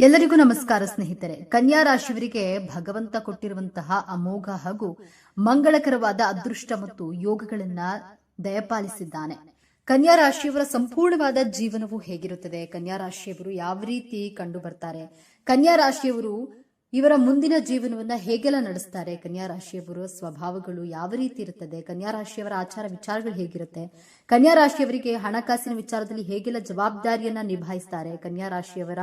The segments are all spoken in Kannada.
ಎಲ್ಲರಿಗೂ ನಮಸ್ಕಾರ ಸ್ನೇಹಿತರೆ. ಕನ್ಯಾ ರಾಶಿಯವರಿಗೆ ಭಗವಂತ ಕೊಟ್ಟಿರುವಂತಹ ಅಮೋಘ ಹಾಗೂ ಮಂಗಳಕರವಾದ ಅದೃಷ್ಟ ಮತ್ತು ಯೋಗಗಳನ್ನ ದಯಪಾಲಿಸಿದ್ದಾನೆ. ಕನ್ಯಾ ರಾಶಿಯವರ ಸಂಪೂರ್ಣವಾದ ಜೀವನವು ಹೇಗಿರುತ್ತದೆ? ಕನ್ಯಾ ರಾಶಿಯವರು ಯಾವ ರೀತಿ ಕಂಡು ಬರ್ತಾರೆ ಕನ್ಯಾ ರಾಶಿಯವರು ಇವರ ಮುಂದಿನ ಜೀವನವನ್ನ ಹೇಗೆಲ್ಲ ನಡೆಸ್ತಾರೆ? ಕನ್ಯಾ ರಾಶಿಯವರ, ಸ್ವಭಾವಗಳು ಯಾವ ರೀತಿ ಇರುತ್ತದೆ? ಕನ್ಯಾ ರಾಶಿಯವರ ಆಚಾರ ವಿಚಾರಗಳು ಹೇಗಿರುತ್ತೆ? ಕನ್ಯಾ ರಾಶಿಯವರಿಗೆ ಹಣಕಾಸಿನ ವಿಚಾರದಲ್ಲಿ ಹೇಗೆಲ್ಲ ಜವಾಬ್ದಾರಿಯನ್ನ ನಿಭಾಯಿಸ್ತಾರೆ? ಕನ್ಯಾ ರಾಶಿಯವರ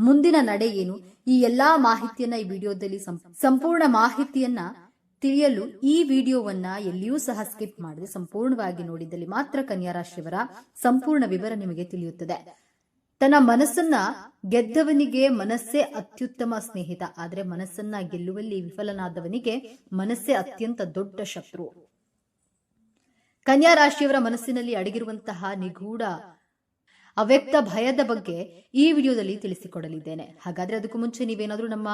ಮುಂದಿನ ನಡೆ ಏನು? ಈ ಎಲ್ಲಾ ಮಾಹಿತಿಯನ್ನ ಈ ವಿಡಿಯೋದಲ್ಲಿ ಸಂಪೂರ್ಣ ಮಾಹಿತಿಯನ್ನ ತಿಳಿಯಲು ಈ ವಿಡಿಯೋವನ್ನ ಎಲ್ಲಿಯೂ ಸಹ ಸ್ಕಿಪ್ ಮಾಡದೆ ಸಂಪೂರ್ಣವಾಗಿ ನೋಡಿದಲ್ಲಿ ಮಾತ್ರ ಕನ್ಯಾ ರಾಶಿಯವರ ಸಂಪೂರ್ಣ ವಿವರ ನಿಮಗೆ ತಿಳಿಯುತ್ತದೆ. ತನ್ನ ಮನಸ್ಸನ್ನ ಗೆದ್ದವನಿಗೆ ಮನಸ್ಸೇ ಅತ್ಯುತ್ತಮ ಸ್ನೇಹಿತ. ಆದ್ರೆ ಮನಸ್ಸನ್ನ ಗೆಲ್ಲುವಲ್ಲಿ ವಿಫಲನಾದವನಿಗೆ ಮನಸ್ಸೇ ಅತ್ಯಂತ ದೊಡ್ಡ ಶತ್ರು. ಕನ್ಯಾ ರಾಶಿಯವರ ಮನಸ್ಸಿನಲ್ಲಿ ಅಡಗಿರುವಂತಹ ನಿಗೂಢ, ಅವ್ಯಕ್ತ ಭಯದ ಬಗ್ಗೆ ಈ ವಿಡಿಯೋದಲ್ಲಿ ತಿಳಿಸಿಕೊಡಲಿದ್ದೇನೆ. ಹಾಗಾದ್ರೆ ಅದಕ್ಕೂ ಮುಂಚೆ ನೀವೇನಾದ್ರೂ ನಮ್ಮ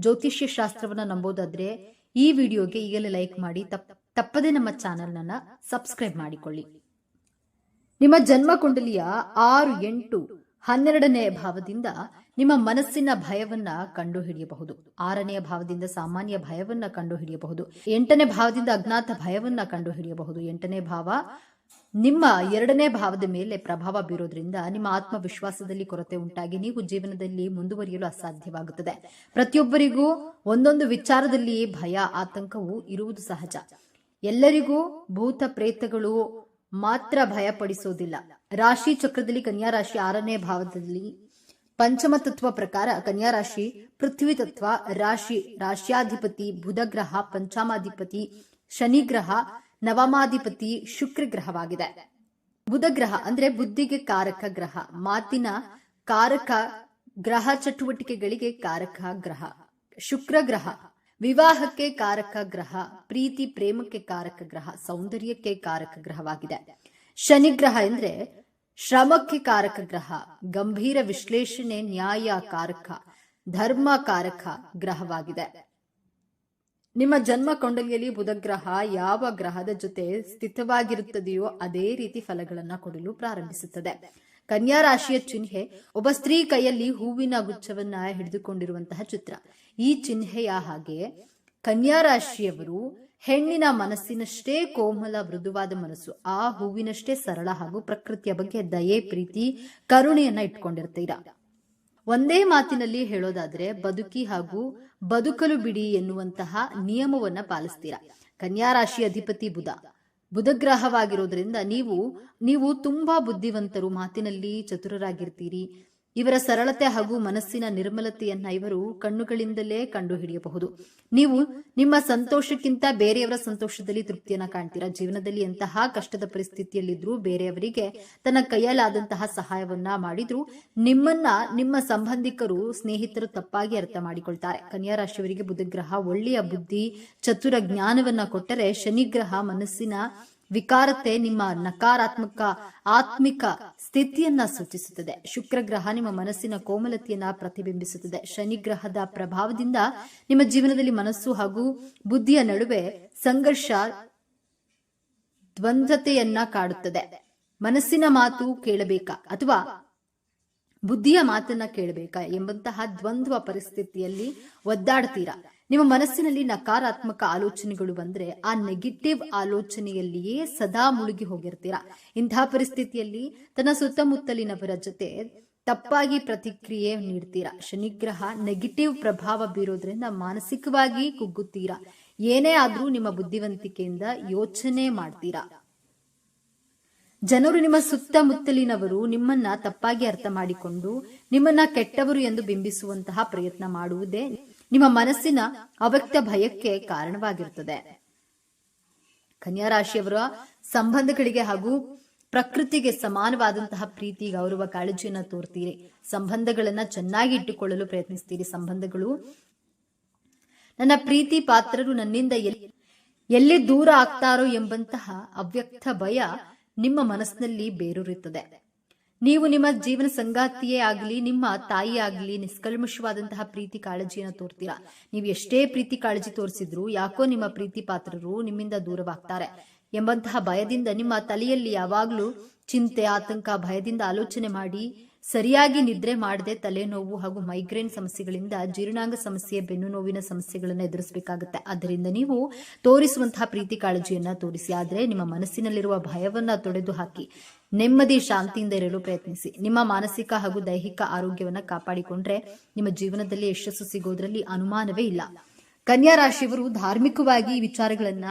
ಜ್ಯೋತಿಷ್ಯ ಶಾಸ್ತ್ರವನ್ನ ನಂಬೋದಾದ್ರೆ ಈ ವಿಡಿಯೋಗೆ ಈಗಲೇ ಲೈಕ್ ಮಾಡಿ, ತಪ್- ತಪ್ಪದೆ ನಮ್ಮ ಚಾನೆಲ್ನನ್ನ ಸಬ್ಸ್ಕ್ರೈಬ್ ಮಾಡಿಕೊಳ್ಳಿ. ನಿಮ್ಮ ಜನ್ಮ ಕುಂಡಲಿಯ ಆರು ಎಂಟು ಹನ್ನೆರಡನೇ ಭಾವದಿಂದ ನಿಮ್ಮ ಮನಸ್ಸಿನ ಭಯವನ್ನ ಕಂಡುಹಿಡಿಯಬಹುದು. ಆರನೆಯ ಭಾವದಿಂದ ಸಾಮಾನ್ಯ ಭಯವನ್ನ ಕಂಡುಹಿಡಿಯಬಹುದು. ಎಂಟನೇ ಭಾವದಿಂದ ಅಜ್ಞಾತ ಭಯವನ್ನ ಕಂಡುಹಿಡಿಯಬಹುದು. ಎಂಟನೇ ಭಾವ, ನಿಮ್ಮ ಎರಡನೇ ಭಾವದ ಮೇಲೆ ಪ್ರಭಾವ ಬೀರೋದ್ರಿಂದ ನಿಮ್ಮ ಆತ್ಮವಿಶ್ವಾಸದಲ್ಲಿ ಕೊರತೆ ಉಂಟಾಗಿ ನೀವು ಜೀವನದಲ್ಲಿ ಮುಂದುವರಿಯಲು ಅಸಾಧ್ಯವಾಗುತ್ತದೆ. ಪ್ರತಿಯೊಬ್ಬರಿಗೂ ಒಂದೊಂದು ವಿಚಾರದಲ್ಲಿ ಭಯ, ಆತಂಕವು ಇರುವುದು ಸಹಜ. ಎಲ್ಲರಿಗೂ ಭೂತ ಪ್ರೇತಗಳು ಮಾತ್ರ ಭಯಪಡಿಸೋದಿಲ್ಲ. ರಾಶಿ ಚಕ್ರದಲ್ಲಿ ಕನ್ಯಾ ರಾಶಿ ಆರನೇ ಭಾವದಲ್ಲಿ ಪಂಚಮ ತತ್ವ ಪ್ರಕಾರ ಕನ್ಯಾ ರಾಶಿ ಪೃಥ್ವಿ ತತ್ವ, ರಾಶಿ ರಾಶ್ಯಾಧಿಪತಿ ಬುಧಗ್ರಹ ಪಂಚಮಾಧಿಪತಿ ಶನಿಗ್ರಹ ನವಮಾಧಿಪತಿ, ಶುಕ್ರ ಗ್ರಹವಾಗಿದೆ. ಬುಧ ಗ್ರಹ ಅಂದ್ರೆ ಬುದ್ಧಿಗೆ ಕಾರಕ ಗ್ರಹ, ಮಾತಿನ ಕಾರಕ ಗ್ರಹ ಚಟುವಟಿಕೆಗಳಿಗೆ ಕಾರಕ ಗ್ರಹ, ಶುಕ್ರ ಗ್ರಹ. ವಿವಾಹಕ್ಕೆ ಕಾರಕ ಗ್ರಹ, ಪ್ರೀತಿ ಪ್ರೇಮಕ್ಕೆ ಕಾರಕ ಗ್ರಹ, ಸೌಂದರ್ಯಕ್ಕೆ ಕಾರಕ ಗ್ರಹವಾಗಿದೆ. ಶನಿ ಗ್ರಹ ಅಂದ್ರೆ ಶ್ರಮಕ್ಕೆ ಕಾರಕ ಗ್ರಹ, ಗಂಭೀರ ವಿಶ್ಲೇಷಣೆ, ನ್ಯಾಯ ಕಾರಕ, ಧರ್ಮ ಕಾರಕ ಗ್ರಹವಾಗಿದೆ. ನಿಮ್ಮ ಜನ್ಮ ಕೊಂಡಲಿಯಲ್ಲಿ ಬುಧಗ್ರಹ ಯಾವ ಗ್ರಹದ ಜೊತೆ ಸ್ಥಿತವಾಗಿರುತ್ತದೆಯೋ ಅದೇ ರೀತಿ ಫಲಗಳನ್ನ ಕೊಡಲು ಪ್ರಾರಂಭಿಸುತ್ತದೆ. ಕನ್ಯಾ ರಾಶಿಯ ಚಿಹ್ನೆ ಒಬ್ಬ ಸ್ತ್ರೀ ಕೈಯಲ್ಲಿ ಹೂವಿನ ಗುಚ್ಛವನ್ನ ಹಿಡಿದುಕೊಂಡಿರುವಂತಹ ಚಿತ್ರ. ಈ ಚಿಹ್ನೆಯ ಹಾಗೆ ಕನ್ಯಾ ರಾಶಿಯವರು ಹೆಣ್ಣಿನ ಮನಸ್ಸಿನಷ್ಟೇ ಕೋಮಲ, ಮೃದುವಾದ ಮನಸ್ಸು, ಆ ಹೂವಿನಷ್ಟೇ ಸರಳ ಹಾಗೂ ಪ್ರಕೃತಿಯ ಬಗ್ಗೆ ದಯೆ, ಪ್ರೀತಿ, ಕರುಣೆಯನ್ನ ಇಟ್ಕೊಂಡಿರ್ತೀರಾ? ಒಂದೇ ಮಾತಿನಲ್ಲಿ ಹೇಳೋದಾದ್ರೆ ಬದುಕಿ ಹಾಗೂ ಬದುಕಲು ಬಿಡಿ ಎನ್ನುವಂತಹ ನಿಯಮವನ್ನ ಪಾಲಿಸ್ತೀರಾ? ಕನ್ಯಾ ರಾಶಿ ಅಧಿಪತಿ ಬುಧ. ಬುಧಗ್ರಹವಾಗಿರೋದ್ರಿಂದ ನೀವು ನೀವು ತುಂಬಾ ಬುದ್ಧಿವಂತರು ಮಾತಿನಲ್ಲಿ ಚತುರರಾಗಿರ್ತೀರಿ. ಇವರ ಸರಳತೆ ಹಾಗೂ ಮನಸ್ಸಿನ ನಿರ್ಮಲತೆಯನ್ನ ಇವರು ಕಣ್ಣುಗಳಿಂದಲೇ ಕಂಡುಹಿಡಿಯಬಹುದು ನೀವು ನಿಮ್ಮ ಸಂತೋಷಕ್ಕಿಂತ ಬೇರೆಯವರ ಸಂತೋಷದಲ್ಲಿ ತೃಪ್ತಿಯನ್ನ ಕಾಣ್ತೀರಾ? ಜೀವನದಲ್ಲಿ ಎಂತಹ ಕಷ್ಟದ ಪರಿಸ್ಥಿತಿಯಲ್ಲಿದ್ರೂ ಬೇರೆಯವರಿಗೆ ತನ್ನ ಕೈಯಲ್ಲಾದಂತಹ ಸಹಾಯವನ್ನ ಮಾಡಿದ್ರು ನಿಮ್ಮನ್ನ, ನಿಮ್ಮ ಸಂಬಂಧಿಕರು, ಸ್ನೇಹಿತರು ತಪ್ಪಾಗಿ ಅರ್ಥ ಮಾಡಿಕೊಳ್ತಾರೆ. ಕನ್ಯಾ ರಾಶಿಯವರಿಗೆ ಬುಧಗ್ರಹ ಒಳ್ಳೆಯ ಬುದ್ಧಿ, ಚತುರ ಜ್ಞಾನವನ್ನ ಕೊಟ್ಟರೆ ಶನಿಗ್ರಹ ಮನಸ್ಸಿನ ವಿಕಾರತೆ ನಿಮ್ಮ ನಕಾರಾತ್ಮಕ ಆತ್ಮಿಕ ಸ್ಥಿತಿಯನ್ನ ಸೂಚಿಸುತ್ತದೆ. ಶುಕ್ರ ಗ್ರಹ ನಿಮ್ಮ ಮನಸ್ಸಿನ ಕೋಮಲತೆಯನ್ನ ಪ್ರತಿಬಿಂಬಿಸುತ್ತದೆ. ಶನಿ ಗ್ರಹದ ಪ್ರಭಾವದಿಂದ ನಿಮ್ಮ ಜೀವನದಲ್ಲಿ ಮನಸ್ಸು ಹಾಗೂ ಬುದ್ಧಿಯ ನಡುವೆ ಸಂಘರ್ಷ, ದ್ವಂದ್ವತೆಯನ್ನ ಕಾಡುತ್ತದೆ. ಮನಸ್ಸಿನ ಮಾತು ಕೇಳಬೇಕಾ ಅಥವಾ ಬುದ್ಧಿಯ ಮಾತನ್ನ ಕೇಳಬೇಕಾ ಎಂಬಂತಹ ದ್ವಂದ್ವ ಪರಿಸ್ಥಿತಿಯಲ್ಲಿ ಒದ್ದಾಡ್ತೀರಾ? ನಿಮ್ಮ ಮನಸ್ಸಿನಲ್ಲಿ ನಕಾರಾತ್ಮಕ ಆಲೋಚನೆಗಳು ಬಂದ್ರೆ ಆ ನೆಗೆಟಿವ್ ಆಲೋಚನೆಯಲ್ಲಿಯೇ ಸದಾ ಮುಳುಗಿ ಹೋಗಿರ್ತೀರಾ? ಇಂತಹ ಪರಿಸ್ಥಿತಿಯಲ್ಲಿ ತನ್ನ ಸುತ್ತಮುತ್ತಲಿನವರ ಜೊತೆ ತಪ್ಪಾಗಿ ಪ್ರತಿಕ್ರಿಯೆ ನೀಡ್ತೀರಾ? ಶನಿಗ್ರಹ ನೆಗೆಟಿವ್ ಪ್ರಭಾವ ಬೀರೋದ್ರಿಂದ ಮಾನಸಿಕವಾಗಿ ಕುಗ್ಗುತ್ತೀರಾ? ಏನೇ ಆದ್ರೂ ನಿಮ್ಮ ಬುದ್ಧಿವಂತಿಕೆಯಿಂದ ಯೋಚನೆ ಮಾಡ್ತೀರಾ? ಜನರು ನಿಮ್ಮ ಸುತ್ತಮುತ್ತಲಿನವರು ನಿಮ್ಮನ್ನ ತಪ್ಪಾಗಿ ಅರ್ಥ ಮಾಡಿಕೊಂಡು ನಿಮ್ಮನ್ನ ಕೆಟ್ಟವರು ಎಂದು ಬಿಂಬಿಸುವಂತಹ ಪ್ರಯತ್ನ ಮಾಡುವುದೇ ನಿಮ್ಮ ಮನಸ್ಸಿನ ಅವ್ಯಕ್ತ ಭಯಕ್ಕೆ ಕಾರಣವಾಗಿರುತ್ತದೆ. ಕನ್ಯಾ ರಾಶಿಯವರ ಸಂಬಂಧಗಳಿಗೆ ಹಾಗೂ ಪ್ರಕೃತಿಗೆ ಸಮಾನವಾದಂತಹ ಪ್ರೀತಿ, ಗೌರವ, ಕಾಳಜಿಯನ್ನ ತೋರ್ತೀರಿ. ಸಂಬಂಧಗಳನ್ನ ಚೆನ್ನಾಗಿ ಇಟ್ಟುಕೊಳ್ಳಲು ಪ್ರಯತ್ನಿಸ್ತೀರಿ. ಸಂಬಂಧಗಳು ನನ್ನ ಪ್ರೀತಿ ಪಾತ್ರರು ನನ್ನಿಂದ ಎಲ್ಲಿ ಎಲ್ಲಿ ದೂರ ಆಗ್ತಾರೋ ಎಂಬಂತಹ ಅವ್ಯಕ್ತ ಭಯ ನಿಮ್ಮ ಮನಸ್ಸಿನಲ್ಲಿ ಬೇರೂರುತ್ತದೆ ನೀವು ನಿಮ್ಮ ಜೀವನ ಸಂಗಾತಿಯೇ ಆಗಲಿ, ನಿಮ್ಮ ತಾಯಿ ಆಗಲಿ, ನಿಷ್ಕಲ್ಮಶವಾದಂತಹ ಪ್ರೀತಿ ಕಾಳಜಿಯನ್ನು ತೋರ್ತೀರಾ? ನೀವು ಎಷ್ಟೇ ಪ್ರೀತಿ ಕಾಳಜಿ ತೋರಿಸಿದ್ರು, ಯಾಕೋ ನಿಮ್ಮ ಪ್ರೀತಿ ಪಾತ್ರರು ನಿಮ್ಮಿಂದ ದೂರವಾಗ್ತಾರೆ ಎಂಬಂತಹ ಭಯದಿಂದ ನಿಮ್ಮ ತಲೆಯಲ್ಲಿ ಯಾವಾಗಲೂ ಚಿಂತೆ, ಆತಂಕ, ಭಯದಿಂದ ಆಲೋಚನೆ ಮಾಡಿ ಸರಿಯಾಗಿ ನಿದ್ರೆ ಮಾಡದೆ ತಲೆನೋವು ಹಾಗೂ ಮೈಗ್ರೇನ್ ಸಮಸ್ಯೆಗಳಿಂದ ಜೀರ್ಣಾಂಗ ಸಮಸ್ಯೆ, ಬೆನ್ನು ನೋವಿನ ಸಮಸ್ಯೆಗಳನ್ನು ಎದುರಿಸಬೇಕಾಗುತ್ತೆ. ಆದ್ದರಿಂದ ನೀವು ತೋರಿಸುವಂತಹ ಪ್ರೀತಿ ಕಾಳಜಿಯನ್ನ ತೋರಿಸಿ. ಆದರೆ ನಿಮ್ಮ ಮನಸ್ಸಿನಲ್ಲಿರುವ ಭಯವನ್ನ ತೊಡೆದು ಹಾಕಿ. ನೆಮ್ಮದಿ, ಶಾಂತಿಯಿಂದ ಇರಲು ಪ್ರಯತ್ನಿಸಿ. ನಿಮ್ಮ ಮಾನಸಿಕ ಹಾಗೂ ದೈಹಿಕ ಆರೋಗ್ಯವನ್ನ ಕಾಪಾಡಿಕೊಂಡ್ರೆ ನಿಮ್ಮ ಜೀವನದಲ್ಲಿ ಯಶಸ್ಸು ಸಿಗೋದ್ರಲ್ಲಿ ಅನುಮಾನವೇ ಇಲ್ಲ. ಕನ್ಯಾ ರಾಶಿಯವರು ಧಾರ್ಮಿಕವಾಗಿ ವಿಚಾರಗಳನ್ನ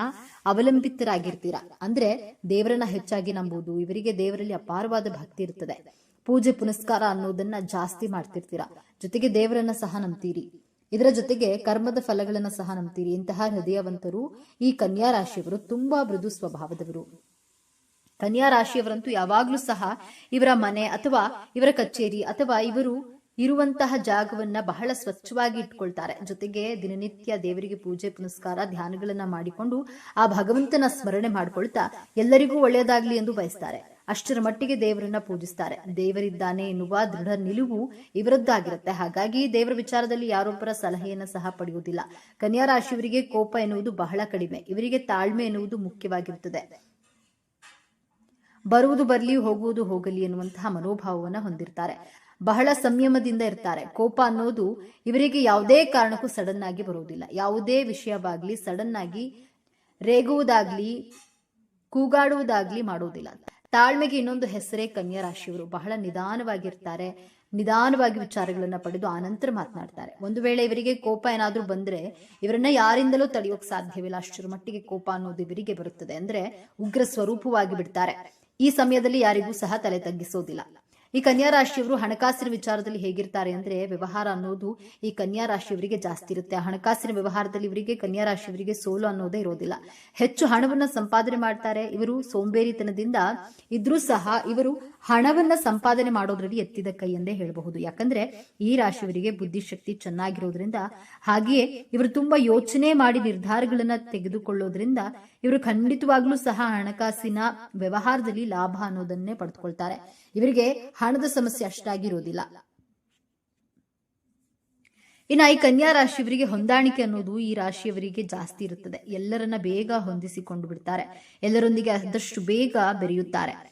ಅವಲಂಬಿತರಾಗಿರ್ತೀರಾ? ಅಂದ್ರೆ ದೇವರನ್ನ ಹೆಚ್ಚಾಗಿ ನಂಬುವುದು ಇವರಿಗೆ ದೇವರಲ್ಲಿ ಅಪಾರವಾದ ಭಕ್ತಿ ಇರ್ತದೆ. ಪೂಜೆ ಪುನಸ್ಕಾರ ಅನ್ನೋದನ್ನ ಜಾಸ್ತಿ ಮಾಡ್ತಿರ್ತೀರಾ? ಜೊತೆಗೆ ದೇವರನ್ನ ಸಹ ನಂಬ್ತೀರಿ. ಇದರ ಜೊತೆಗೆ ಕರ್ಮದ ಫಲಗಳನ್ನ ಸಹ ನಂಬ್ತೀರಿ. ಇಂತಹ ಹೃದಯವಂತರು ಈ ಕನ್ಯಾ ರಾಶಿಯವರು ತುಂಬಾ ಮೃದು ಸ್ವಭಾವದವರು. ಕನ್ಯಾ ರಾಶಿಯವರಂತೂ ಯಾವಾಗ್ಲೂ ಸಹ ಇವರ ಮನೆ ಅಥವಾ ಇವರ ಕಚೇರಿ ಅಥವಾ ಇವರು ಇರುವಂತಹ ಜಾಗವನ್ನ ಬಹಳ ಸ್ವಚ್ಛವಾಗಿ ಇಟ್ಕೊಳ್ತಾರೆ. ಜೊತೆಗೆ ದಿನನಿತ್ಯ ದೇವರಿಗೆ ಪೂಜೆ ಪುನಸ್ಕಾರ ಧ್ಯಾನಗಳನ್ನ ಮಾಡಿಕೊಂಡು ಆ ಭಗವಂತನ ಸ್ಮರಣೆ ಮಾಡ್ಕೊಳ್ತಾ ಎಲ್ಲರಿಗೂ ಒಳ್ಳೆಯದಾಗ್ಲಿ ಎಂದು ಬಯಸ್ತಾರೆ. ಅಷ್ಟರ ಮಟ್ಟಿಗೆ ದೇವರನ್ನ ಪೂಜಿಸ್ತಾರೆ. ದೇವರಿದ್ದಾನೆ ಎನ್ನುವ ದೃಢ ನಿಲುವು ಇವರದ್ದಾಗಿರುತ್ತೆ. ಹಾಗಾಗಿ ದೇವರ ವಿಚಾರದಲ್ಲಿ ಯಾರೊಬ್ಬರ ಸಲಹೆಯನ್ನ ಸಹ ಪಡೆಯುವುದಿಲ್ಲ. ಕನ್ಯಾ ರಾಶಿಯವರಿಗೆ ಕೋಪ ಎನ್ನುವುದು ಬಹಳ ಕಡಿಮೆ. ಇವರಿಗೆ ತಾಳ್ಮೆ ಎನ್ನುವುದು ಮುಖ್ಯವಾಗಿರುತ್ತದೆ. ಬರುವುದು ಬರಲಿ, ಹೋಗುವುದು ಹೋಗಲಿ ಎನ್ನುವಂತಹ ಮನೋಭಾವವನ್ನು ಹೊಂದಿರ್ತಾರೆ. ಬಹಳ ಸಂಯಮದಿಂದ ಇರ್ತಾರೆ. ಕೋಪ ಅನ್ನೋದು ಇವರಿಗೆ ಯಾವುದೇ ಕಾರಣಕ್ಕೂ ಸಡನ್ ಆಗಿ ಬರುವುದಿಲ್ಲ. ಯಾವುದೇ ವಿಷಯವಾಗ್ಲಿ ಸಡನ್ ಆಗಿ ರೇಗುವುದಾಗ್ಲಿ, ಕೂಗಾಡುವುದಾಗ್ಲಿ ಮಾಡುವುದಿಲ್ಲ. ತಾಳ್ಮೆಗೆ ಇನ್ನೊಂದು ಹೆಸರೇ ಕನ್ಯಾ ರಾಶಿಯವರು ಬಹಳ ನಿಧಾನವಾಗಿರ್ತಾರೆ. ನಿಧಾನವಾಗಿ ವಿಚಾರಗಳನ್ನ ಪಡೆದು ಆನಂತರ ಮಾತನಾಡ್ತಾರೆ. ಒಂದು ವೇಳೆ ಇವರಿಗೆ ಕೋಪ ಏನಾದ್ರೂ ಬಂದ್ರೆ ಇವರನ್ನ ಯಾರಿಂದಲೂ ತಡೆಯೋಕ್ ಸಾಧ್ಯವಿಲ್ಲ. ಅಷ್ಟರ ಮಟ್ಟಿಗೆ ಕೋಪ ಅನ್ನೋದು ಇವರಿಗೆ ಬರುತ್ತದೆ. ಅಂದ್ರೆ ಉಗ್ರ ಸ್ವರೂಪವಾಗಿ ಬಿಡ್ತಾರೆ. ಈ ಸಮಯದಲ್ಲಿ ಯಾರಿಗೂ ಸಹ ತಲೆ ತಗ್ಗಿಸೋದಿಲ್ಲ. ಈ ಕನ್ಯಾ ರಾಶಿಯವರು ಹಣಕಾಸಿನ ವಿಚಾರದಲ್ಲಿ ಹೇಗಿರ್ತಾರೆ ಅಂದ್ರೆ ವ್ಯವಹಾರ ಅನ್ನೋದು ಈ ಕನ್ಯಾ ರಾಶಿಯವರಿಗೆ ಜಾಸ್ತಿ ಇರುತ್ತೆ. ಹಣಕಾಸಿನ ವ್ಯವಹಾರದಲ್ಲಿ ಇವರಿಗೆ ಕನ್ಯಾ ರಾಶಿಯವರಿಗೆ ಸೋಲು ಅನ್ನೋದೇ ಇರೋದಿಲ್ಲ. ಹೆಚ್ಚು ಹಣವನ್ನ ಸಂಪಾದನೆ ಮಾಡ್ತಾರೆ. ಇವರು ಸೋಂಬೇರಿತನದಿಂದ ಇದ್ರೂ ಸಹ ಇವರು ಹಣವನ್ನ ಸಂಪಾದನೆ ಮಾಡೋದ್ರಲ್ಲಿ ಎತ್ತಿದ ಕೈ ಎಂದೇ ಹೇಳಬಹುದು. ಯಾಕಂದ್ರೆ ಈ ರಾಶಿಯವರಿಗೆ ಬುದ್ಧಿಶಕ್ತಿ ಚೆನ್ನಾಗಿರೋದ್ರಿಂದ ಹಾಗೆಯೇ ಇವರು ತುಂಬಾ ಯೋಚನೆ ಮಾಡಿ ನಿರ್ಧಾರಗಳನ್ನ ತೆಗೆದುಕೊಳ್ಳೋದ್ರಿಂದ ಇವರು ಖಂಡಿತವಾಗ್ಲೂ ಸಹ ಹಣಕಾಸಿನ ವ್ಯವಹಾರದಲ್ಲಿ ಲಾಭ ಅನ್ನೋದನ್ನೇ ಪಡೆದುಕೊಳ್ತಾರೆ. ಇವರಿಗೆ ಹಣದ ಸಮಸ್ಯೆ ಅಷ್ಟಾಗಿರೋದಿಲ್ಲ. ಇನ್ನು ಈ ಕನ್ಯಾ ರಾಶಿಯವರಿಗೆ ಹೊಂದಾಣಿಕೆ ಅನ್ನೋದು ಈ ರಾಶಿಯವರಿಗೆ ಜಾಸ್ತಿ ಇರುತ್ತದೆ. ಎಲ್ಲರನ್ನ ಬೇಗ ಹೊಂದಿಸಿಕೊಂಡು ಬಿಡ್ತಾರೆ. ಎಲ್ಲರೊಂದಿಗೆ ಆದಷ್ಟು ಬೇಗ ಬೆರೆಯುತ್ತಾರೆ.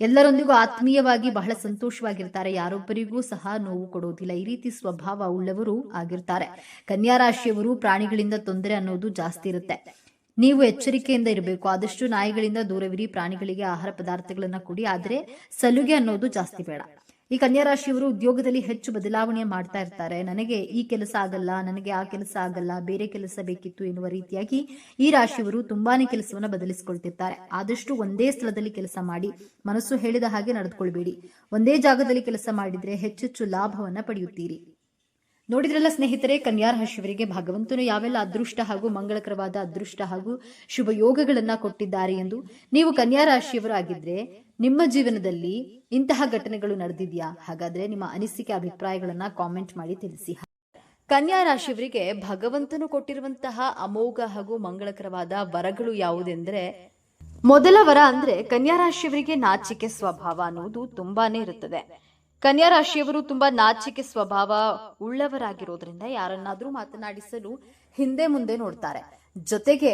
ಎಲ್ಲರೊಂದಿಗೂ ಆತ್ಮೀಯವಾಗಿ ಬಹಳ ಸಂತೋಷವಾಗಿರ್ತಾರೆ. ಯಾರೊಬ್ಬರಿಗೂ ಸಹ ನೋವು ಕೊಡೋದಿಲ್ಲ. ಈ ರೀತಿ ಸ್ವಭಾವ ಉಳ್ಳವರು ಆಗಿರ್ತಾರೆ. ಕನ್ಯಾ ರಾಶಿಯವರು ಪ್ರಾಣಿಗಳಿಂದ ತೊಂದರೆ ಅನ್ನೋದು ಜಾಸ್ತಿ ಇರುತ್ತೆ. ನೀವು ಎಚ್ಚರಿಕೆಯಿಂದ ಇರಬೇಕು. ಆದಷ್ಟು ನಾಯಿಗಳಿಂದ ದೂರವಿರಿ. ಪ್ರಾಣಿಗಳಿಗೆ ಆಹಾರ ಪದಾರ್ಥಗಳನ್ನ ಕೊಡಿ. ಆದರೆ ಸಲುಗೆ ಅನ್ನೋದು ಜಾಸ್ತಿ ಬೇಡ. ಈ ಕನ್ಯಾ ರಾಶಿಯವರು ಉದ್ಯೋಗದಲ್ಲಿ ಹೆಚ್ಚು ಬದಲಾವಣೆ ಮಾಡ್ತಾ ಇರ್ತಾರೆ. ನನಗೆ ಈ ಕೆಲಸ ಆಗಲ್ಲ, ನನಗೆ ಆ ಕೆಲಸ ಆಗಲ್ಲ, ಬೇರೆ ಕೆಲಸ ಬೇಕಿತ್ತು ಎನ್ನುವ ರೀತಿಯಾಗಿ ಈ ರಾಶಿಯವರು ತುಂಬಾನೇ ಕೆಲಸವನ್ನ ಬದಲಿಸಿಕೊಳ್ತಿರ್ತಾರೆ. ಆದಷ್ಟು ಒಂದೇ ಸ್ಥಳದಲ್ಲಿ ಕೆಲಸ ಮಾಡಿ ಮನಸ್ಸು ಹೇಳಿದ ಹಾಗೆ ನಡೆದುಕೊಳ್ಬೇಡಿ. ಒಂದೇ ಜಾಗದಲ್ಲಿ ಕೆಲಸ ಮಾಡಿದ್ರೆ ಹೆಚ್ಚೆಚ್ಚು ಲಾಭವನ್ನ ಪಡೆಯುತ್ತೀರಿ. ನೋಡಿದ್ರಲ್ಲ ಸ್ನೇಹಿತರೆ ಕನ್ಯಾ ರಾಶಿಯವರಿಗೆ ಭಗವಂತನು ಯಾವೆಲ್ಲ ಅದೃಷ್ಟ ಹಾಗೂ ಮಂಗಳಕರವಾದ ಅದೃಷ್ಟ ಹಾಗೂ ಶುಭ ಯೋಗಗಳನ್ನ ಕೊಟ್ಟಿದ್ದಾರೆ ಎಂದು. ನೀವು ಕನ್ಯಾ ರಾಶಿಯವರು ಆಗಿದ್ರೆ ನಿಮ್ಮ ಜೀವನದಲ್ಲಿ ಇಂತಹ ಘಟನೆಗಳು ನಡೆದಿದೆಯಾ? ಹಾಗಾದ್ರೆ ನಿಮ್ಮ ಅನಿಸಿಕೆ, ಅಭಿಪ್ರಾಯಗಳನ್ನ ಕಾಮೆಂಟ್ ಮಾಡಿ ತಿಳಿಸಿ. ಕನ್ಯಾ ರಾಶಿಯವರಿಗೆ ಭಗವಂತನು ಕೊಟ್ಟಿರುವಂತಹ ಅಮೋಘ ಹಾಗೂ ಮಂಗಳಕರವಾದ ವರಗಳು ಯಾವುದೆಂದ್ರೆ, ಮೊದಲ ವರ ಅಂದ್ರೆ ಕನ್ಯಾ ರಾಶಿಯವರಿಗೆ ನಾಚಿಕೆ ಸ್ವಭಾವ ಅನ್ನುವುದು ತುಂಬಾನೇ ಇರುತ್ತದೆ. ಕನ್ಯಾ ರಾಶಿಯವರು ತುಂಬಾ ನಾಚಿಕೆ ಸ್ವಭಾವ ಉಳ್ಳವರಾಗಿರೋದ್ರಿಂದ ಯಾರನ್ನಾದ್ರೂ ಮಾತನಾಡಿಸಲು ಹಿಂದೆ ಮುಂದೆ ನೋಡ್ತಾರೆ. ಜೊತೆಗೆ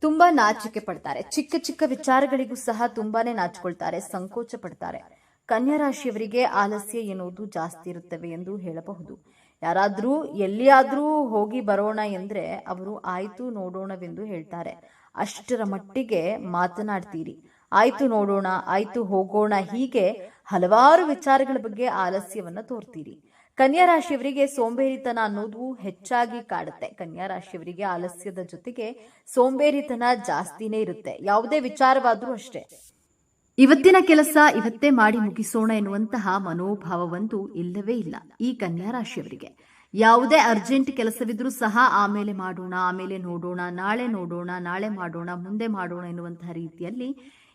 ತುಂಬಾ ನಾಚಿಕೆ ಪಡ್ತಾರೆ. ಚಿಕ್ಕ ಚಿಕ್ಕ ವಿಚಾರಗಳಿಗೂ ಸಹ ತುಂಬಾನೇ ನಾಚಿಕೊಳ್ತಾರೆ, ಸಂಕೋಚ ಪಡ್ತಾರೆ. ಕನ್ಯಾ ರಾಶಿಯವರಿಗೆ ಆಲಸ್ಯ ಎನ್ನುವುದು ಜಾಸ್ತಿ ಇರುತ್ತವೆ ಎಂದು ಹೇಳಬಹುದು. ಯಾರಾದ್ರೂ ಎಲ್ಲಿಯಾದ್ರೂ ಹೋಗಿ ಬರೋಣ ಎಂದ್ರೆ ಅವರು ಆಯ್ತು ನೋಡೋಣವೆಂದು ಹೇಳ್ತಾರೆ. ಅಷ್ಟರ ಮಟ್ಟಿಗೆ ಮಾತನಾಡ್ತೀರಿ. ಆಯ್ತು ನೋಡೋಣ, ಆಯ್ತು ಹೋಗೋಣ ಹೀಗೆ ಹಲವಾರು ವಿಚಾರಗಳ ಬಗ್ಗೆ ಆಲಸ್ಯವನ್ನ ತೋರ್ತೀರಿ. ಕನ್ಯಾ ರಾಶಿಯವರಿಗೆ ಸೋಂಬೇರಿತನ ಅನ್ನೋದು ಹೆಚ್ಚಾಗಿ ಕಾಡುತ್ತೆ. ಕನ್ಯಾ ರಾಶಿಯವರಿಗೆ ಆಲಸ್ಯದ ಜೊತೆಗೆ ಸೋಂಬೇರಿತನ ಜಾಸ್ತಿನೇ ಇರುತ್ತೆ. ಯಾವುದೇ ವಿಚಾರವಾದ್ರೂ ಅಷ್ಟೇ. ಇವತ್ತಿನ ಕೆಲಸ ಇವತ್ತೇ ಮಾಡಿ ಮುಗಿಸೋಣ ಎನ್ನುವಂತಹ ಮನೋಭಾವವಂತೂ ಇಲ್ಲವೇ ಇಲ್ಲ ಈ ಕನ್ಯಾ ರಾಶಿಯವರಿಗೆ. ಯಾವುದೇ ಅರ್ಜೆಂಟ್ ಕೆಲಸವಿದ್ರೂ ಸಹ ಆಮೇಲೆ ಮಾಡೋಣ, ಆಮೇಲೆ ನೋಡೋಣ, ನಾಳೆ ನೋಡೋಣ, ನಾಳೆ ಮಾಡೋಣ, ಮುಂದೆ ಮಾಡೋಣ ಎನ್ನುವಂತಹ ರೀತಿಯಲ್ಲಿ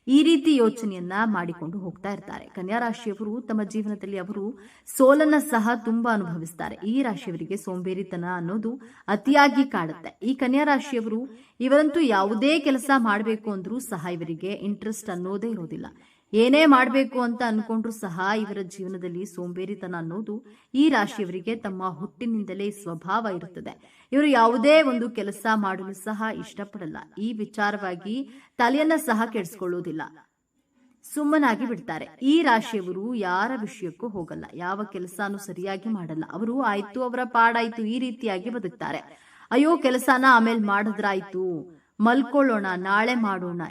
ಈ ರೀತಿ ಯೋಚನೆಯನ್ನ ಮಾಡಿಕೊಂಡು ಹೋಗ್ತಾ ಇರ್ತಾರೆ. ಕನ್ಯಾ ರಾಶಿಯವರು ತಮ್ಮ ಜೀವನದಲ್ಲಿ ಅವರು ಸೋಲನ್ನ ಸಹ ತುಂಬಾ ಅನುಭವಿಸ್ತಾರೆ. ಈ ರಾಶಿಯವರಿಗೆ ಸೋಂಬೇರಿತನ ಅನ್ನೋದು ಅತಿಯಾಗಿ ಕಾಡುತ್ತೆ. ಈ ಕನ್ಯಾ ರಾಶಿಯವರು ಇವರಂತೂ ಯಾವುದೇ ಕೆಲಸ ಮಾಡಬೇಕು ಅಂದ್ರೂ ಸಹ ಇವರಿಗೆ ಇಂಟ್ರೆಸ್ಟ್ ಅನ್ನೋದೇ ಇರೋದಿಲ್ಲ. ಏನೇ ಮಾಡಬೇಕು ಅಂತ ಅನ್ಕೊಂಡ್ರು ಸಹ ಇವರ ಜೀವನದಲ್ಲಿ ಸೋಂಬೇರಿತನ ಅನ್ನೋದು ಈ ರಾಶಿಯವರಿಗೆ ತಮ್ಮ ಹುಟ್ಟಿನಿಂದಲೇ ಸ್ವಭಾವ ಇರುತ್ತದೆ. ಇವರು ಯಾವುದೇ ಒಂದು ಕೆಲಸ ಮಾಡಲು ಸಹ ಇಷ್ಟಪಡಲ್ಲ. ಈ ವಿಚಾರವಾಗಿ ತಲೆಯನ್ನ ಸಹ ಕೆಡಿಸ್ಕೊಳ್ಳೋದಿಲ್ಲ. ಸುಮ್ಮನಾಗಿ ಬಿಡ್ತಾರೆ. ಈ ರಾಶಿಯವರು ಯಾರ ವಿಷಯಕ್ಕೂ ಹೋಗಲ್ಲ. ಯಾವ ಕೆಲಸನೂ ಸರಿಯಾಗಿ ಮಾಡಲ್ಲ. ಅವರು ಆಯ್ತು, ಅವರ ಪಾಡಾಯ್ತು, ಈ ರೀತಿಯಾಗಿ ಬದುಕ್ತಾರೆ. ಅಯ್ಯೋ, ಕೆಲಸನ ಆಮೇಲೆ ಮಾಡಿದ್ರಾಯ್ತು. ಮಲ್ಕೊಳ್ಳೋಣ, ನಾಳೆ ಮಾಡೋಣ.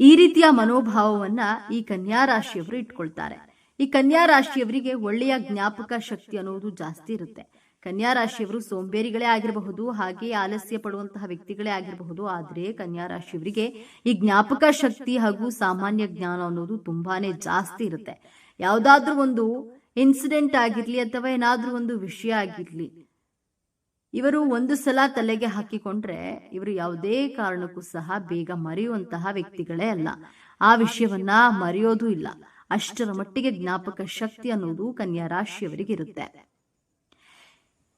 ಈ ರೀತಿಯ ಮನೋಭಾವವನ್ನ ಈ ಕನ್ಯಾ ರಾಶಿಯವರು ಇಟ್ಕೊಳ್ತಾರೆ. ಈ ಕನ್ಯಾ ರಾಶಿಯವರಿಗೆ ಒಳ್ಳೆಯ ಜ್ಞಾಪಕ ಶಕ್ತಿ ಅನ್ನೋದು ಜಾಸ್ತಿ ಇರುತ್ತೆ. ಕನ್ಯಾ ರಾಶಿಯವರು ಸೋಂಬೇರಿಗಳೇ ಆಗಿರಬಹುದು, ಹಾಗೆ ಆಲಸ್ಯ ಪಡುವಂತಹ ವ್ಯಕ್ತಿಗಳೇ ಆಗಿರಬಹುದು, ಆದ್ರೆ ಕನ್ಯಾ ರಾಶಿಯವರಿಗೆ ಈ ಜ್ಞಾಪಕ ಶಕ್ತಿ ಹಾಗೂ ಸಾಮಾನ್ಯ ಜ್ಞಾನ ಅನ್ನೋದು ತುಂಬಾನೇ ಜಾಸ್ತಿ ಇರುತ್ತೆ. ಯಾವ್ದಾದ್ರೂ ಒಂದು ಇನ್ಸಿಡೆಂಟ್ ಆಗಿರ್ಲಿ ಅಥವಾ ಏನಾದ್ರೂ ಒಂದು ವಿಷಯ ಆಗಿರ್ಲಿ ಇವರು ಒಂದು ಸಲ ತಲೆಗೆ ಹಾಕಿಕೊಂಡ್ರೆ ಇವರು ಯಾವುದೇ ಕಾರಣಕ್ಕೂ ಸಹ ಬೇಗ ಮರೆಯುವಂತಹ ವ್ಯಕ್ತಿಗಳೇ ಅಲ್ಲ. ಆ ವಿಷಯವನ್ನ ಮರೆಯೋದು ಇಲ್ಲ. ಅಷ್ಟರ ಮಟ್ಟಿಗೆ ಜ್ಞಾಪಕ ಶಕ್ತಿ ಅನ್ನೋದು ಕನ್ಯಾ ರಾಶಿಯವರಿಗೆ ಇರುತ್ತೆ.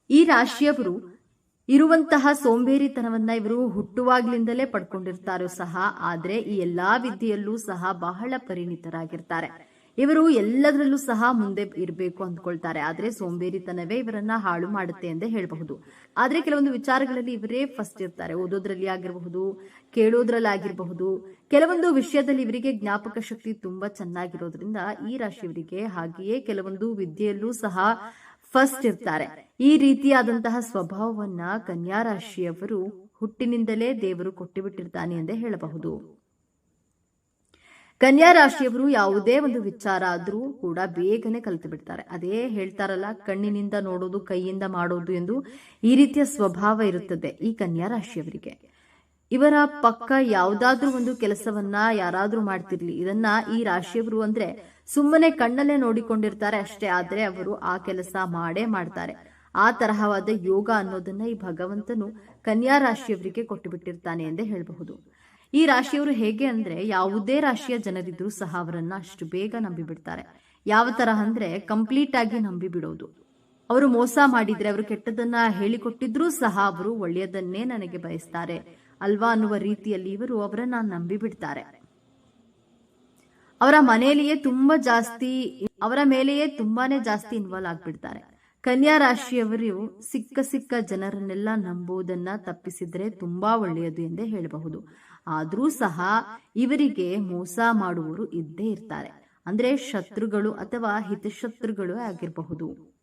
ಈ ರಾಶಿಯವರು ಇರುವಂತಹ ಸೋಂಬೇರಿತನವನ್ನ ಇವರು ಹುಟ್ಟುವಾಗ್ಲಿಂದಲೇ ಪಡ್ಕೊಂಡಿರ್ತಾರೋ ಸಹ, ಆದ್ರೆ ಈ ಎಲ್ಲಾ ವಿದ್ಯೆಯಲ್ಲೂ ಸಹ ಬಹಳ ಪರಿಣಿತರಾಗಿರ್ತಾರೆ. ಇವರು ಎಲ್ಲದರಲ್ಲೂ ಸಹ ಮುಂದೆ ಇರಬೇಕು ಅಂದ್ಕೊಳ್ತಾರೆ. ಆದರೆ ಸೋಂಬೇರಿತನವೇ ಇವರನ್ನ ಹಾಳು ಮಾಡುತ್ತೆ ಅಂತ ಹೇಳಬಹುದು. ಆದರೆ ಕೆಲವೊಂದು ವಿಚಾರಗಳಲ್ಲಿ ಇವರೇ ಫಸ್ಟ್ ಇರ್ತಾರೆ. ಓದೋದ್ರಲ್ಲಿ ಆಗಿರಬಹುದು ಕೇಳೋದ್ರಲ್ಲಿ ಆಗಿರಬಹುದು ಕೆಲವೊಂದು ವಿಷಯದಲ್ಲಿ ಇವರಿಗೆ ಜ್ಞಾಪಕ ಶಕ್ತಿ ತುಂಬಾ ಚೆನ್ನಾಗಿರೋದ್ರಿಂದ ಈ ರಾಶಿಯವರಿಗೆ ಹಾಗೆಯೇ ಕೆಲವೊಂದು ವಿದ್ಯೆಯಲ್ಲೂ ಸಹ ಫಸ್ಟ್ ಇರ್ತಾರೆ. ಈ ರೀತಿಯಾದಂತಹ ಸ್ವಭಾವವನ್ನ ಕನ್ಯಾ ರಾಶಿಯವರು ಹುಟ್ಟಿನಿಂದಲೇ ದೇವರು ಕೊಟ್ಟಿಬಿಟ್ಟಿರ್ತಾನೆ ಎಂದೇ ಹೇಳಬಹುದು. ಕನ್ಯಾ ರಾಶಿಯವರು ಯಾವುದೇ ಒಂದು ವಿಚಾರ ಆದ್ರೂ ಕೂಡ ಬೇಗನೆ ಕಲಿತು ಬಿಡ್ತಾರೆ ಅದೇ ಹೇಳ್ತಾರಲ್ಲ, ಕಣ್ಣಿನಿಂದ ನೋಡೋದು, ಕೈಯಿಂದ ಮಾಡೋದು ಎಂದು ಈ ರೀತಿಯ ಸ್ವಭಾವ ಇರುತ್ತದೆ ಈ ಕನ್ಯಾ ರಾಶಿಯವರಿಗೆ ಇವರ ಪಕ್ಕ ಯಾವುದಾದ್ರೂ ಒಂದು ಕೆಲಸವನ್ನ ಯಾರಾದ್ರೂ ಮಾಡ್ತಿರ್ಲಿ. ಇದನ್ನ ಈ ರಾಶಿಯವರು ಅಂದ್ರೆ ಸುಮ್ಮನೆ ಕಣ್ಣಲ್ಲೇ ನೋಡಿಕೊಂಡಿರ್ತಾರೆ ಅಷ್ಟೇ, ಆದ್ರೆ ಅವರು ಆ ಕೆಲಸ ಮಾಡೇ ಮಾಡ್ತಾರೆ. ಆ ತರಹವಾದ ಯೋಗ ಅನ್ನೋದನ್ನ ಈ ಭಗವಂತನು ಕನ್ಯಾ ರಾಶಿಯವರಿಗೆ ಕೊಟ್ಟು ಬಿಟ್ಟಿರ್ತಾನೆ ಎಂದೇ ಹೇಳಬಹುದು. ಈ ರಾಶಿಯವರು ಹೇಗೆ ಅಂದ್ರೆ ಯಾವುದೇ ರಾಶಿಯ ಜನರಿದ್ರೂ ಸಹ ಅವರನ್ನ ಅಷ್ಟು ಬೇಗ ನಂಬಿ ಬಿಡ್ತಾರೆ ಯಾವ ತರ ಅಂದ್ರೆ ಕಂಪ್ಲೀಟ್ ಆಗಿ ನಂಬಿ ಬಿಡೋದು ಅವರು ಮೋಸ ಮಾಡಿದ್ರೆ, ಅವರು ಕೆಟ್ಟದನ್ನ ಹೇಳಿಕೊಟ್ಟಿದ್ರೂ ಸಹ ಅವರು ಒಳ್ಳೆಯದನ್ನೇ ನನಗೆ ಬಯಸ್ತಾರೆ. ಅಲ್ವಾ ಅನ್ನುವ ರೀತಿಯಲ್ಲಿ ಇವರು ಅವರನ್ನ ನಂಬಿ ಬಿಡ್ತಾರೆ ಅವರ ಮನೆಯಲ್ಲಿಯೇ ತುಂಬಾ ಜಾಸ್ತಿ, ಅವರ ಮೇಲೆಯೇ ತುಂಬಾನೇ ಜಾಸ್ತಿ ಇನ್ವಾಲ್ವ್ ಆಗ್ಬಿಡ್ತಾರೆ. ಕನ್ಯಾ ರಾಶಿಯವರು ಸಿಕ್ಕ ಸಿಕ್ಕ ಜನರನ್ನೆಲ್ಲ ನಂಬುವುದನ್ನ ತಪ್ಪಿಸಿದ್ರೆ ತುಂಬಾ ಒಳ್ಳೆಯದು ಎಂದೇ ಹೇಳಬಹುದು. ಆದ್ರೂ ಸಹ ಇವರಿಗೆ ಮೋಸ ಮಾಡುವವರು ಇದ್ದೇ ಇರ್ತಾರೆ. ಅಂದ್ರೆ ಶತ್ರುಗಳು ಅಥವಾ ಹಿತಶತ್ರುಗಳು ಆಗಿರಬಹುದು.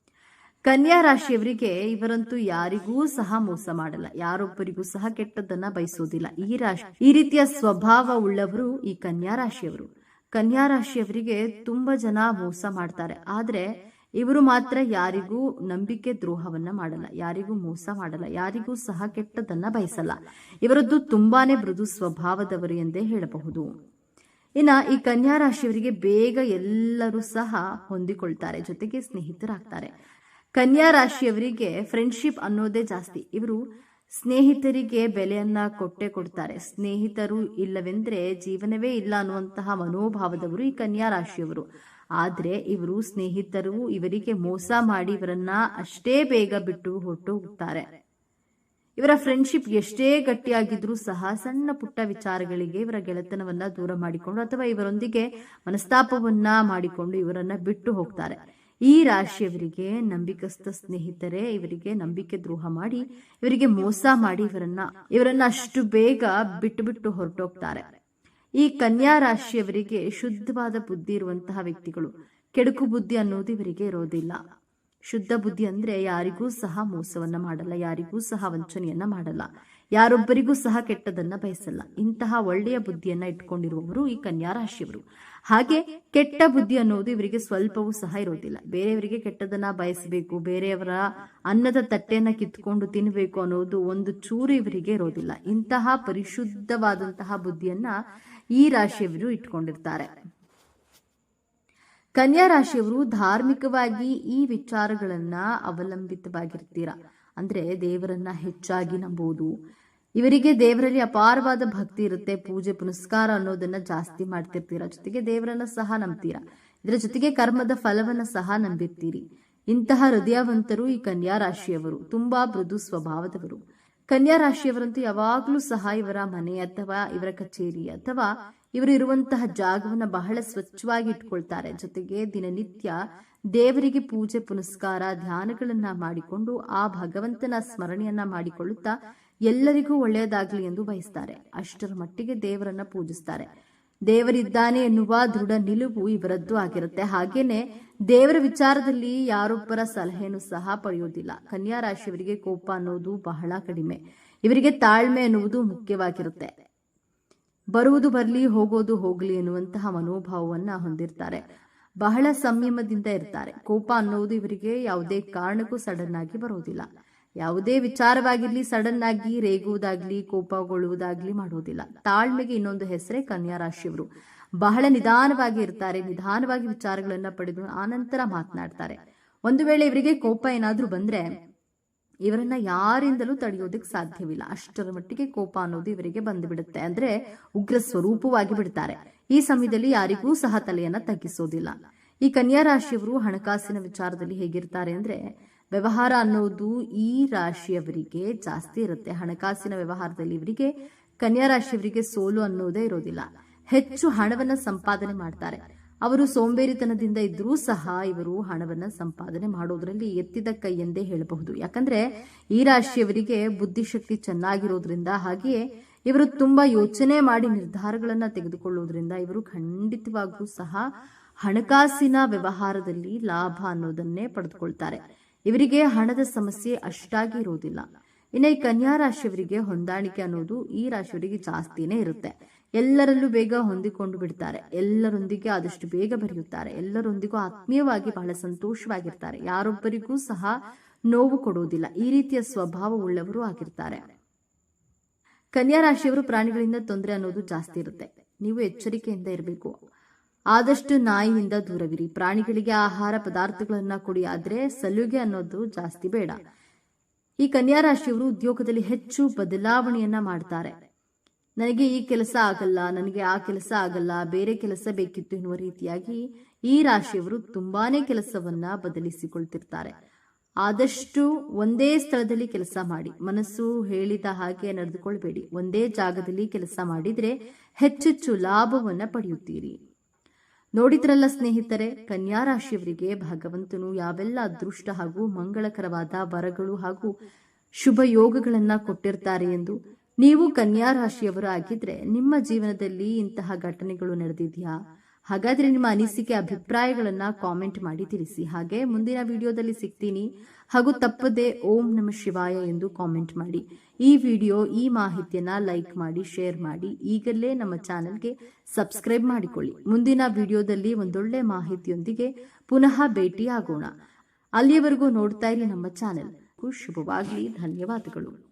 ಕನ್ಯಾ ರಾಶಿಯವರಿಗೆ ಇವರಂತೂ ಯಾರಿಗೂ ಸಹ ಮೋಸ ಮಾಡಲ್ಲ. ಯಾರೊಬ್ಬರಿಗೂ ಸಹ ಕೆಟ್ಟದ್ದನ್ನ ಬಯಸೋದಿಲ್ಲ. ಈ ರಾಶಿ, ಈ ರೀತಿಯ ಸ್ವಭಾವ ಉಳ್ಳವರು ಈ ಕನ್ಯಾ ರಾಶಿಯವರು. ಕನ್ಯಾ ರಾಶಿಯವರಿಗೆ ತುಂಬಾ ಜನ ಮೋಸ ಮಾಡ್ತಾರೆ. ಆದ್ರೆ ಇವರು ಮಾತ್ರ ಯಾರಿಗೂ ನಂಬಿಕೆ ದ್ರೋಹವನ್ನ ಮಾಡಲ್ಲ, ಯಾರಿಗೂ ಮೋಸ ಮಾಡಲ್ಲ, ಯಾರಿಗೂ ಸಹ ಕೆಟ್ಟದನ್ನ ಬಯಸಲ್ಲ. ಇವರದ್ದು ತುಂಬಾನೇ ಮೃದು ಸ್ವಭಾವದವರು ಎಂದೇ ಹೇಳಬಹುದು. ಇನ್ನ ಈ ಕನ್ಯಾ ರಾಶಿಯವರಿಗೆ ಬೇಗ ಎಲ್ಲರೂ ಸಹ ಹೊಂದಿಕೊಳ್ತಾರೆ, ಜೊತೆಗೆ ಸ್ನೇಹಿತರಾಗ್ತಾರೆ. ಕನ್ಯಾ ರಾಶಿಯವರಿಗೆ ಫ್ರೆಂಡ್ಶಿಪ್ ಅನ್ನೋದೇ ಜಾಸ್ತಿ. ಇವರು ಸ್ನೇಹಿತರಿಗೆ ಬೆಲೆಯನ್ನ ಕೊಟ್ಟೆ ಕೊಡ್ತಾರೆ. ಸ್ನೇಹಿತರು ಇಲ್ಲವೆಂದ್ರೆ ಜೀವನವೇ ಇಲ್ಲ ಅನ್ನುವಂತಹ ಮನೋಭಾವದವರು ಈ ಕನ್ಯಾ ರಾಶಿಯವರು. ಆದ್ರೆ ಇವರು ಸ್ನೇಹಿತರು ಇವರಿಗೆ ಮೋಸ ಮಾಡಿ ಇವರನ್ನ ಅಷ್ಟೇ ಬೇಗ ಬಿಟ್ಟು ಹೊರಟು ಹೋಗ್ತಾರೆ. ಇವರ ಫ್ರೆಂಡ್ಶಿಪ್ ಎಷ್ಟೇ ಗಟ್ಟಿಯಾಗಿದ್ರೂ ಸಹ ಸಣ್ಣ ಪುಟ್ಟ ವಿಚಾರಗಳಿಗೆ ಇವರ ಗೆಳೆತನವನ್ನ ದೂರ ಮಾಡಿಕೊಂಡು ಅಥವಾ ಇವರೊಂದಿಗೆ ಮನಸ್ತಾಪವನ್ನ ಮಾಡಿಕೊಂಡು ಇವರನ್ನ ಬಿಟ್ಟು ಹೋಗ್ತಾರೆ. ಈ ರಾಶಿಯವರಿಗೆ ನಂಬಿಕಸ್ಥ ಸ್ನೇಹಿತರೇ, ಇವರಿಗೆ ನಂಬಿಕೆ ದ್ರೋಹ ಮಾಡಿ, ಇವರಿಗೆ ಮೋಸ ಮಾಡಿ ಇವರನ್ನ ಇವರನ್ನ ಅಷ್ಟು ಬೇಗ ಬಿಟ್ಟು ಬಿಟ್ಟು ಹೊರಟೋಗ್ತಾರೆ. ಈ ಕನ್ಯಾ ರಾಶಿಯವರಿಗೆ ಶುದ್ಧವಾದ ಬುದ್ಧಿ ಇರುವಂತಹ ವ್ಯಕ್ತಿಗಳು. ಕೆಡುಕು ಬುದ್ಧಿ ಅನ್ನೋದು ಇವರಿಗೆ ಇರೋದಿಲ್ಲ. ಶುದ್ಧ ಬುದ್ಧಿ ಅಂದ್ರೆ ಯಾರಿಗೂ ಸಹ ಮೋಸವನ್ನ ಮಾಡಲ್ಲ, ಯಾರಿಗೂ ಸಹ ವಂಚನೆಯನ್ನ ಮಾಡಲ್ಲ, ಯಾರೊಬ್ಬರಿಗೂ ಸಹ ಕೆಟ್ಟದನ್ನ ಬಯಸಲ್ಲ. ಇಂತಹ ಒಳ್ಳೆಯ ಬುದ್ಧಿಯನ್ನ ಇಟ್ಕೊಂಡಿರುವವರು ಈ ಕನ್ಯಾ ರಾಶಿಯವರು. ಹಾಗೆ ಕೆಟ್ಟ ಬುದ್ಧಿ ಅನ್ನೋದು ಇವರಿಗೆ ಸ್ವಲ್ಪವೂ ಸಹ ಇರೋದಿಲ್ಲ. ಬೇರೆಯವರಿಗೆ ಕೆಟ್ಟದನ್ನ ಬಯಸಬೇಕು, ಬೇರೆಯವರ ಅನ್ನದ ತಟ್ಟೆಯನ್ನ ಕಿತ್ಕೊಂಡು ತಿನ್ನಬೇಕು ಅನ್ನೋದು ಒಂದು ಚೂರು ಇವರಿಗೆ ಇರೋದಿಲ್ಲ. ಇಂತಹ ಪರಿಶುದ್ಧವಾದಂತಹ ಬುದ್ಧಿಯನ್ನ ಈ ರಾಶಿಯವರು ಇಟ್ಕೊಂಡಿರ್ತಾರೆ. ಕನ್ಯಾ ರಾಶಿಯವರು ಧಾರ್ಮಿಕವಾಗಿ ಈ ವಿಚಾರಗಳನ್ನ ಅವಲಂಬಿತವಾಗಿರ್ತೀರಾ? ಅಂದ್ರೆ ದೇವರನ್ನ ಹೆಚ್ಚಾಗಿ ನಂಬುವುದು. ಇವರಿಗೆ ದೇವರಲ್ಲಿ ಅಪಾರವಾದ ಭಕ್ತಿ ಇರುತ್ತೆ. ಪೂಜೆ, ಪುನಸ್ಕಾರ ಅನ್ನೋದನ್ನ ಜಾಸ್ತಿ ಮಾಡ್ತಿರ್ತೀರಾ? ಜೊತೆಗೆ ದೇವರನ್ನ ಸಹ ನಂಬ್ತೀರಾ? ಇದರ ಜೊತೆಗೆ ಕರ್ಮದ ಫಲವನ್ನ ಸಹ ನಂಬಿರ್ತೀರಿ. ಇಂತಹ ಹೃದಯವಂತರು ಈ ಕನ್ಯಾ ರಾಶಿಯವರು. ತುಂಬಾ ಮೃದು ಸ್ವಭಾವದವರು. ಕನ್ಯಾ ರಾಶಿಯವರಂತೂ ಯಾವಾಗಲೂ ಸಹ ಇವರ ಮನೆ ಅಥವಾ ಇವರ ಕಚೇರಿ ಅಥವಾ ಇವರು ಇರುವಂತಹ ಜಾಗವನ್ನ ಬಹಳ ಸ್ವಚ್ಛವಾಗಿ ಇಟ್ಕೊಳ್ತಾರೆ. ಜೊತೆಗೆ ದಿನನಿತ್ಯ ದೇವರಿಗೆ ಪೂಜೆ, ಪುನಸ್ಕಾರ, ಧ್ಯಾನಗಳನ್ನ ಮಾಡಿಕೊಂಡು ಆ ಭಗವಂತನ ಸ್ಮರಣೆಯನ್ನ ಮಾಡಿಕೊಳ್ಳುತ್ತಾ ಎಲ್ಲರಿಗೂ ಒಳ್ಳೆಯದಾಗ್ಲಿ ಎಂದು ಬಯಸ್ತಾರೆ. ಅಷ್ಟರ ಮಟ್ಟಿಗೆ ದೇವರನ್ನ ಪೂಜಿಸ್ತಾರೆ. ದೇವರಿದ್ದಾನೆ ಎನ್ನುವ ದೃಢ ನಿಲುವು ಇವರದ್ದು ಆಗಿರುತ್ತೆ. ಹಾಗೇನೆ ದೇವರ ವಿಚಾರದಲ್ಲಿ ಯಾರೊಬ್ಬರ ಸಲಹೆಯನ್ನು ಸಹ ಪಡೆಯುವುದಿಲ್ಲ. ಕನ್ಯಾ ರಾಶಿಯವರಿಗೆ ಕೋಪ ಅನ್ನೋದು ಬಹಳ ಕಡಿಮೆ. ಇವರಿಗೆ ತಾಳ್ಮೆ ಅನ್ನುವುದು ಮುಖ್ಯವಾಗಿರುತ್ತೆ. ಬರುವುದು ಬರಲಿ, ಹೋಗೋದು ಹೋಗಲಿ ಎನ್ನುವಂತಹ ಮನೋಭಾವವನ್ನ ಹೊಂದಿರ್ತಾರೆ. ಬಹಳ ಸಂಯಮದಿಂದ ಇರ್ತಾರೆ. ಕೋಪ ಅನ್ನೋದು ಇವರಿಗೆ ಯಾವುದೇ ಕಾರಣಕ್ಕೂ ಸಡನ್ ಆಗಿ ಬರೋದಿಲ್ಲ ಯಾವುದೇ ವಿಚಾರವಾಗಿರ್ಲಿ ಸಡನ್ ಆಗಿ ರೇಗುವುದಾಗ್ಲಿ, ಕೋಪಗೊಳ್ಳುವುದಾಗ್ಲಿ ಮಾಡುವುದಿಲ್ಲ. ತಾಳ್ಮೆಗೆ ಇನ್ನೊಂದು ಹೆಸರೇ ಕನ್ಯಾ ರಾಶಿಯವರು. ಬಹಳ ನಿಧಾನವಾಗಿ ಇರ್ತಾರೆ, ನಿಧಾನವಾಗಿ ವಿಚಾರಗಳನ್ನ ಪಡೆದು ಆನಂತರ ಮಾತನಾಡ್ತಾರೆ. ಒಂದು ವೇಳೆ ಇವರಿಗೆ ಕೋಪ ಏನಾದ್ರೂ ಬಂದ್ರೆ ಇವರನ್ನ ಯಾರಿಂದಲೂ ತಡೆಯೋದಕ್ಕೆ ಸಾಧ್ಯವಿಲ್ಲ. ಅಷ್ಟರ ಮಟ್ಟಿಗೆ ಕೋಪ ಅನ್ನೋದು ಇವರಿಗೆ ಬಂದು ಬಿಡುತ್ತೆ ಅಂದ್ರೆ ಉಗ್ರ ಸ್ವರೂಪವಾಗಿ ಬಿಡ್ತಾರೆ. ಈ ಸಮಯದಲ್ಲಿ ಯಾರಿಗೂ ಸಹ ತಲೆಯನ್ನ ತಗ್ಗಿಸೋದಿಲ್ಲ. ಈ ಕನ್ಯಾ ರಾಶಿಯವರು ಹಣಕಾಸಿನ ವಿಚಾರದಲ್ಲಿ ಹೇಗಿರ್ತಾರೆ ಅಂದ್ರೆ ವ್ಯವಹಾರ ಅನ್ನೋದು ಈ ರಾಶಿಯವರಿಗೆ ಜಾಸ್ತಿ ಇರುತ್ತೆ. ಹಣಕಾಸಿನ ವ್ಯವಹಾರದಲ್ಲಿ ಇವರಿಗೆ ಕನ್ಯಾ ರಾಶಿಯವರಿಗೆ ಸೋಲು ಅನ್ನೋದೇ ಇರೋದಿಲ್ಲ. ಹೆಚ್ಚು ಹಣವನ್ನ ಸಂಪಾದನೆ ಮಾಡ್ತಾರೆ. ಅವರು ಸೋಂಬೇರಿತನದಿಂದ ಇದ್ರೂ ಸಹ ಇವರು ಹಣವನ್ನ ಸಂಪಾದನೆ ಮಾಡೋದ್ರಲ್ಲಿ ಎತ್ತಿದ ಕೈ ಎಂದೇ ಹೇಳಬಹುದು. ಯಾಕಂದ್ರೆ ಈ ರಾಶಿಯವರಿಗೆ ಬುದ್ಧಿಶಕ್ತಿ ಚೆನ್ನಾಗಿರೋದ್ರಿಂದ ಹಾಗೆಯೇ ಇವರು ತುಂಬಾ ಯೋಚನೆ ಮಾಡಿ ನಿರ್ಧಾರಗಳನ್ನ ತೆಗೆದುಕೊಳ್ಳೋದ್ರಿಂದ ಇವರು ಖಂಡಿತವಾಗೂ ಸಹ ಹಣಕಾಸಿನ ವ್ಯವಹಾರದಲ್ಲಿ ಲಾಭ ಅನ್ನೋದನ್ನೇ ಪಡೆದುಕೊಳ್ತಾರೆ. ಇವರಿಗೆ ಹಣದ ಸಮಸ್ಯೆ ಅಷ್ಟಾಗಿ ಇರೋದಿಲ್ಲ. ಇನ್ನು ಈ ಕನ್ಯಾ ರಾಶಿಯವರಿಗೆ ಹೊಂದಾಣಿಕೆ ಅನ್ನೋದು ಈ ರಾಶಿಯವರಿಗೆ ಜಾಸ್ತಿನೇ ಇರುತ್ತೆ. ಎಲ್ಲರಲ್ಲೂ ಬೇಗ ಹೊಂದಿಕೊಂಡು ಬಿಡ್ತಾರೆ. ಎಲ್ಲರೊಂದಿಗೆ ಆದಷ್ಟು ಬೇಗ ಬೆರೆಯುತ್ತಾರೆ. ಎಲ್ಲರೊಂದಿಗೂ ಆತ್ಮೀಯವಾಗಿ ಬಹಳ ಸಂತೋಷವಾಗಿರ್ತಾರೆ. ಯಾರೊಬ್ಬರಿಗೂ ಸಹ ನೋವು ಕೊಡುವುದಿಲ್ಲ. ಈ ರೀತಿಯ ಸ್ವಭಾವವುಳ್ಳವರು ಆಗಿರ್ತಾರೆ. ಕನ್ಯಾ ರಾಶಿಯವರು ಪ್ರಾಣಿಗಳಿಂದ ತೊಂದರೆ ಅನ್ನೋದು ಜಾಸ್ತಿ ಇರುತ್ತೆ. ನೀವು ಎಚ್ಚರಿಕೆಯಿಂದ ಇರಬೇಕು. ಆದಷ್ಟು ನಾಯಿಯಿಂದ ದೂರವಿರಿ. ಪ್ರಾಣಿಗಳಿಗೆ ಆಹಾರ ಪದಾರ್ಥಗಳನ್ನ ಕೊಡಿ ಆದ್ರೆ ಸಲುಗೆ ಅನ್ನೋದು ಜಾಸ್ತಿ ಬೇಡ. ಈ ಕನ್ಯಾ ರಾಶಿಯವರು ಉದ್ಯೋಗದಲ್ಲಿ ಹೆಚ್ಚು ಬದಲಾವಣೆಯನ್ನ ಮಾಡ್ತಾರೆ. ನನಗೆ ಈ ಕೆಲಸ ಆಗಲ್ಲ, ನನಗೆ ಆ ಕೆಲಸ ಆಗಲ್ಲ, ಬೇರೆ ಕೆಲಸ ಬೇಕಿತ್ತು ಎನ್ನುವ ರೀತಿಯಾಗಿ ಈ ರಾಶಿಯವರು ತುಂಬಾನೇ ಕೆಲಸವನ್ನ ಬದಲಿಸಿಕೊಳ್ತಿರ್ತಾರೆ. ಆದಷ್ಟು ಒಂದೇ ಸ್ಥಳದಲ್ಲಿ ಕೆಲಸ ಮಾಡಿ, ಮನಸ್ಸು ಹೇಳಿದ ಹಾಗೆ ನಡೆದುಕೊಳ್ಬೇಡಿ. ಒಂದೇ ಜಾಗದಲ್ಲಿ ಕೆಲಸ ಮಾಡಿದ್ರೆ ಹೆಚ್ಚೆಚ್ಚು ಲಾಭವನ್ನ ಪಡೆಯುತ್ತೀರಿ. ನೋಡಿದ್ರಲ್ಲ ಸ್ನೇಹಿತರೆ, ಕನ್ಯಾ ರಾಶಿಯವರಿಗೆ ಭಗವಂತನು ಯಾವೆಲ್ಲ ಅದೃಷ್ಟ ಹಾಗೂ ಮಂಗಳಕರವಾದ ವರಗಳು ಹಾಗೂ ಶುಭ ಯೋಗಗಳನ್ನ ಕೊಟ್ಟಿರ್ತಾರೆ ಎಂದು ನೀವು ಕನ್ಯಾ ರಾಶಿಯವರು ಆಗಿದ್ರೆ ನಿಮ್ಮ ಜೀವನದಲ್ಲಿ ಇಂತಹ ಘಟನೆಗಳು ನಡೆದಿದೆಯಾ? ಹಾಗಾದ್ರೆ ನಿಮ್ಮ ಅನಿಸಿಕೆ ಅಭಿಪ್ರಾಯಗಳನ್ನ ಕಾಮೆಂಟ್ ಮಾಡಿ ತಿಳಿಸಿ. ಹಾಗೆ ಮುಂದಿನ ವಿಡಿಯೋದಲ್ಲಿ ಸಿಗ್ತೀನಿ. ಹಾಗೂ ತಪ್ಪದೆ ಓಂ ನಮ ಶಿವಾಯ ಎಂದು ಕಾಮೆಂಟ್ ಮಾಡಿ. ಈ ವಿಡಿಯೋ, ಈ ಮಾಹಿತಿಯನ್ನ ಲೈಕ್ ಮಾಡಿ ಶೇರ್ ಮಾಡಿ. ಈಗಲೇ ನಮ್ಮ ಚಾನೆಲ್ಗೆ ಸಬ್ಸ್ಕ್ರೈಬ್ ಮಾಡಿಕೊಳ್ಳಿ. ಮುಂದಿನ ವಿಡಿಯೋದಲ್ಲಿ ಒಂದೊಳ್ಳೆ ಮಾಹಿತಿಯೊಂದಿಗೆ ಪುನಃ ಭೇಟಿ ಆಗೋಣ ಅಲ್ಲಿಯವರೆಗೂ ನೋಡ್ತಾ ಇರಿ ನಮ್ಮ ಚಾನೆಲ್. ಶುಭವಾಗಲಿ. ಧನ್ಯವಾದಗಳು.